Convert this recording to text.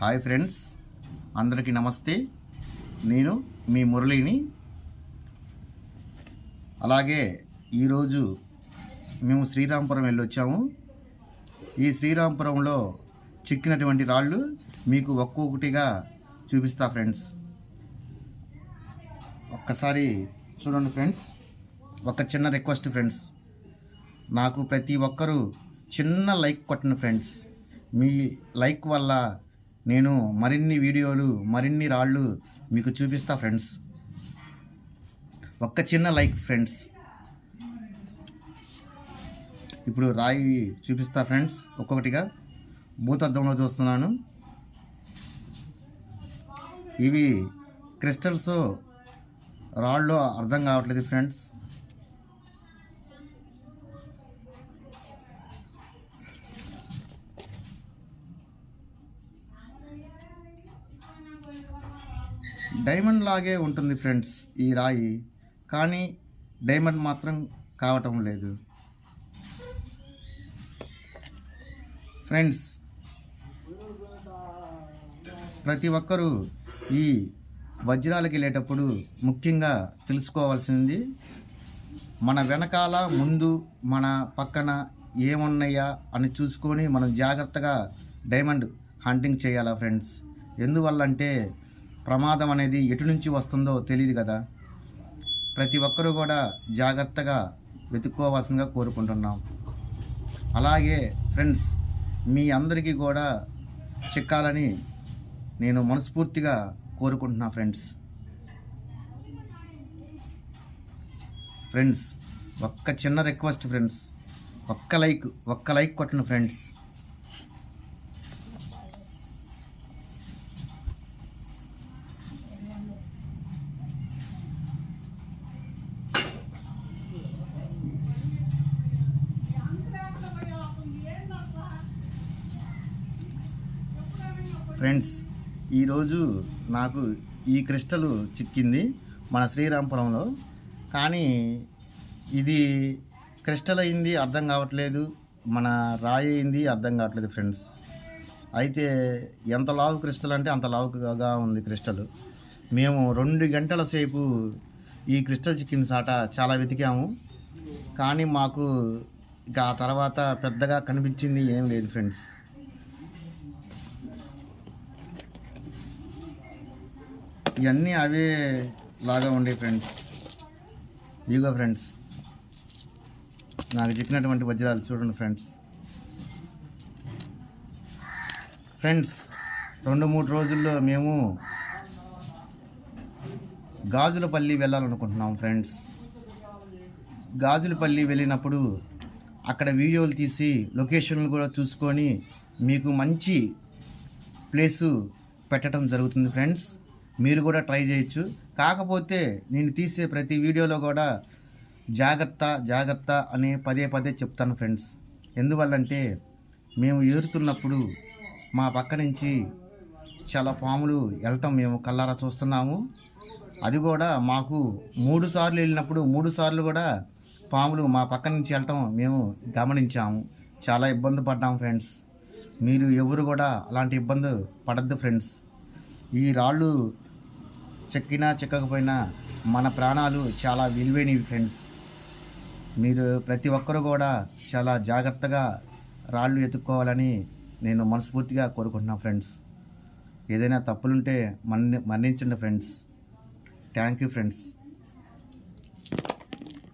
Hi friends అందరికీ నమస్తే. నేను మీ మురళిని. అలాగే ఈరోజు మేము శ్రీరాంపురం వెళ్ళి వచ్చాము ఈ శ్రీరాంపురంలో చిక్కినటువంటి రాళ్ళు మీకు ఒక్కొక్కటిగా చూపిస్తా ఫ్రెండ్స్. ఒక్కసారి చూడండి ఫ్రెండ్స్ ఒక చిన్న రిక్వెస్ట్ ఫ్రెండ్స్. నాకు ప్రతి ఒక్కరూ చిన్న లైక్ కొట్టండి ఫ్రెండ్స్. మీ లైక్ వల్ల నేను మరిన్ని వీడియోలు మరిన్ని రాళ్ళు మీకు చూపిస్తా ఫ్రెండ్స్. ఒక్క చిన్న లైక్ ఫ్రెండ్స్. ఇప్పుడు రాయి చూపిస్తా ఫ్రెండ్స్. ఒక్కొక్కటిగా భూతద్దంలో చూస్తున్నాను. ఇవి క్రిస్టల్స్ రాళ్ళు అర్థం కావట్లేదు ఫ్రెండ్స్. డైమండ్ లాగే ఉంటుంది ఫ్రెండ్స్ ఈ రాయి కానీ డైమండ్ మాత్రం కావటం లేదు. ఫ్రెండ్స్ ప్రతి ఒక్కరూ ఈ వజ్రాలకు వెళ్ళేటప్పుడు ముఖ్యంగా తెలుసుకోవాల్సింది మన వెనకాల ముందు మన పక్కన ఏమున్నాయా అని చూసుకొని మనం జాగ్రత్తగా డైమండ్ హంటింగ్ చేయాలా ఫ్రెండ్స్? ఎందువల్లంటే ప్రమాదం అనేది ఎటు నుంచి వస్తుందో తెలియదు కదా. ప్రతి ఒక్కరూ కూడా జాగ్రత్తగా వెతుక్కోవాల్సిందిగా కోరుకుంటున్నాం. అలాగే ఫ్రెండ్స్ మీ అందరికీ కూడా చిక్కాలని నేను మనస్ఫూర్తిగా కోరుకుంటున్నా ఫ్రెండ్స్. ఫ్రెండ్స్ ఒక్క చిన్న రిక్వెస్ట్ ఫ్రెండ్స్. ఒక్క లైక్ ఒక్క లైక్ కొట్టిన ఫ్రెండ్స్. ఫ్రెండ్స్ ఈరోజు నాకు ఈ క్రిస్టల్ చిక్కింది మన శ్రీరాంపురంలో. కానీ ఇది క్రిస్టల్ అయింది అర్థం కావట్లేదు. మన రాయి అయింది అర్థం కావట్లేదు ఫ్రెండ్స్. అయితే ఎంత లావు క్రిస్టల్ అంటే అంత లావుగా ఉంది క్రిస్టల్. మేము రెండు గంటల సేపు ఈ క్రిస్టల్ చిక్కిన సాట చాలా వెతికాము. కానీ మాకు ఇక ఆ తర్వాత పెద్దగా కనిపించింది ఏం లేదు ఫ్రెండ్స్. ఇవన్నీ అవే లాగా ఉండే ఫ్రెండ్స్ ఇదిగో ఫ్రెండ్స్ నాకు చిక్కినటువంటి వజ్రాలు చూడండి ఫ్రెండ్స్ ఫ్రెండ్స్ రెండు మూడు రోజుల్లో మేము గాజులపల్లి వెళ్ళాలనుకుంటున్నాం ఫ్రెండ్స్ గాజులపల్లి వెళ్ళినప్పుడు అక్కడ వీడియోలు తీసి లొకేషన్లు కూడా చూసుకొని మీకు మంచి ప్లేసు పెట్టడం జరుగుతుంది ఫ్రెండ్స్ మీరు కూడా ట్రై చేయొచ్చు. కాకపోతే నేను తీసే ప్రతి వీడియోలో కూడా జాగ్రత్త జాగ్రత్త అని పదే పదే చెప్తాను ఫ్రెండ్స్. ఎందువల్లంటే మేము ఏరుతున్నప్పుడు మా పక్క నుంచి చాలా పాములు వెళ్ళటం మేము కల్లారా చూస్తున్నాము. అది కూడా మాకు మూడు సార్లు వెళ్ళినప్పుడు మూడు సార్లు కూడా పాములు మా పక్క నుంచి వెళ్ళటం మేము గమనించాము. చాలా ఇబ్బంది పడ్డాము ఫ్రెండ్స్. మీరు ఎవరు కూడా అలాంటి ఇబ్బంది పడద్దు ఫ్రెండ్స్. ఈ రాళ్ళు చెక్కినా చెక్కకపోయినా మన ప్రాణాలు చాలా విలువైనవి ఫ్రెండ్స్. మీరు ప్రతి ఒక్కరు కూడా చాలా జాగ్రత్తగా రాళ్ళు ఎత్తుక్కోవాలని నేను మనస్ఫూర్తిగా కోరుకుంటున్నాను ఫ్రెండ్స్. ఏదైనా తప్పులుంటే మన్ని మరణించండి ఫ్రెండ్స్. Thank you friends.